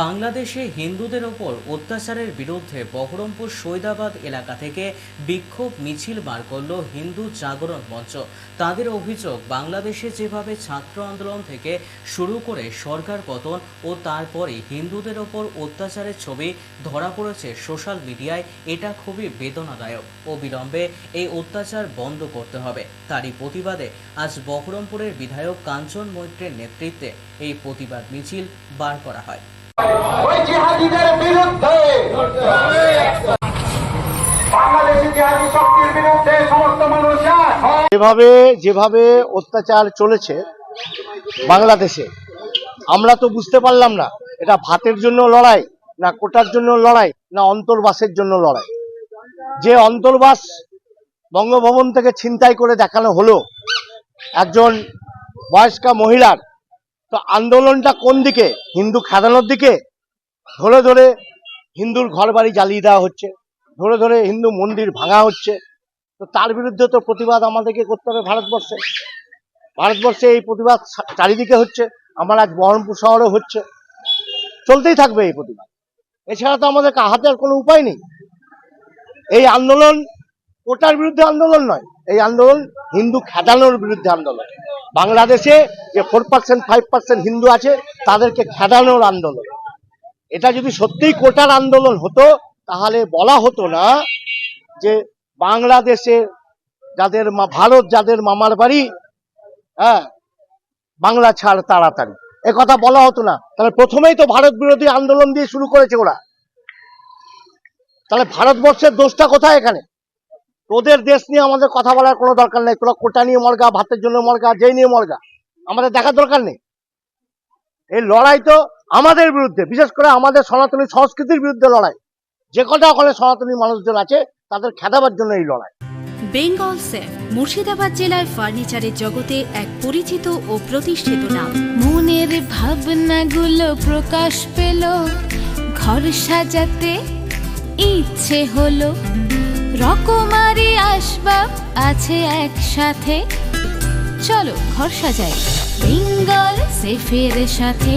বাংলাদেশে হিন্দুদের ওপর অত্যাচারের বিরুদ্ধে বহরমপুর সৈদাবাদ এলাকা থেকে বিক্ষোভ মিছিল বার করল হিন্দু জাগরণ মঞ্চ। তাদের অভিযোগ, বাংলাদেশে যেভাবে ছাত্র আন্দোলন থেকে শুরু করে সরকার পতন ও তারপরে হিন্দুদের ওপর অত্যাচারের ছবি ধরা পড়েছে সোশ্যাল মিডিয়ায়, এটা খুবই বেদনাদায়ক। অবিলম্বে এই অত্যাচার বন্ধ করতে হবে। তারই প্রতিবাদে আজ বহরমপুরের বিধায়ক কাঞ্চন মৈত্রের নেতৃত্বে এই প্রতিবাদ মিছিল বার করা হয়। ওই জিহাদিদের বিরুদ্ধে। যেভাবে যেভাবে অত্যাচার চলেছে বাংলাদেশে, আমরা তো বুঝতে পারলাম না এটা ভাতের জন্য লড়াই, না কোটার জন্য লড়াই, না অন্তর্বাসের জন্য লড়াই। যে অন্তর্বাস বঙ্গভবন থেকে ছিনতাই করে দেখানো হলো একজন বয়স্কা মহিলার, তো আন্দোলনটা কোন দিকে? হিন্দু খেদানোর দিকে? ধরে ধরে হিন্দুর ঘর বাড়ি জ্বালিয়ে দেওয়া হচ্ছে। ধরে ধরে হিন্দু মন্দির ভাঙা হচ্ছে। তো তার বিরুদ্ধে তো প্রতিবাদ আমাদেরকে করতে হবে ভারতবর্ষে। ভারতবর্ষে এই প্রতিবাদ চারিদিকে হচ্ছে। আমার আজ বহরমপুর শহরে হচ্ছে। চলতেই থাকবে এই প্রতিবাদ। এছাড়া তো আমাদের হাতে আর কোনো উপায় নেই। এই আন্দোলন ওটার বিরুদ্ধে আন্দোলন নয়। এই আন্দোলন হিন্দু খেদানোর বিরুদ্ধে আন্দোলন। বাংলাদেশে যে four percent five percent Hindu আছে, তাদেরকে খেদানোর আন্দোলন। এটা যদি সত্যিই কোটার আন্দোলন হতো, তাহলে বলা হতো না যে বাংলাদেশে যাদের ভারত যাদের মামার বাড়ি হ্যাঁ বাংলা ছাড় তাড়াতাড়ি। কথা বলা হতো না। তাহলে প্রথমেই তো ভারত বিরোধী আন্দোলন দিয়ে শুরু করেছে ওরা। তাহলে ভারতবর্ষের দোষটা কোথায় এখানে? তোদের দেশ নিয়ে আমাদের কথা বলার কোনো দরকার নেই। তোরা কোটা নিয়ে মরগা, ভাতের জন্য মরগা, যেই নিয়ে মরগা। আমাদের দেখার দরকার নেই। এই লড়াই তো আমাদের বিরুদ্ধে, বিশেষ করে আমাদের সনাতনী সংস্কৃতির বিরুদ্ধে লড়াই। যে কটা ওখানে সনাতনী মানুষজন আছে, তাদের খেদাবার জন্য এই লড়াই। বেঙ্গল সেফ, মুর্শিদাবাদ জেলায় ফার্নিচারের জগতে এক পরিচিত ও প্রতিষ্ঠিত নাম। মনের ভাবনাগুলো প্রকাশ পেল, ঘর সাজাতে ইচ্ছে হলো। রকমারি আসবাব আছে একসাথে। চলো ঘর সাজাই, বেঙ্গল সেফের সাথে।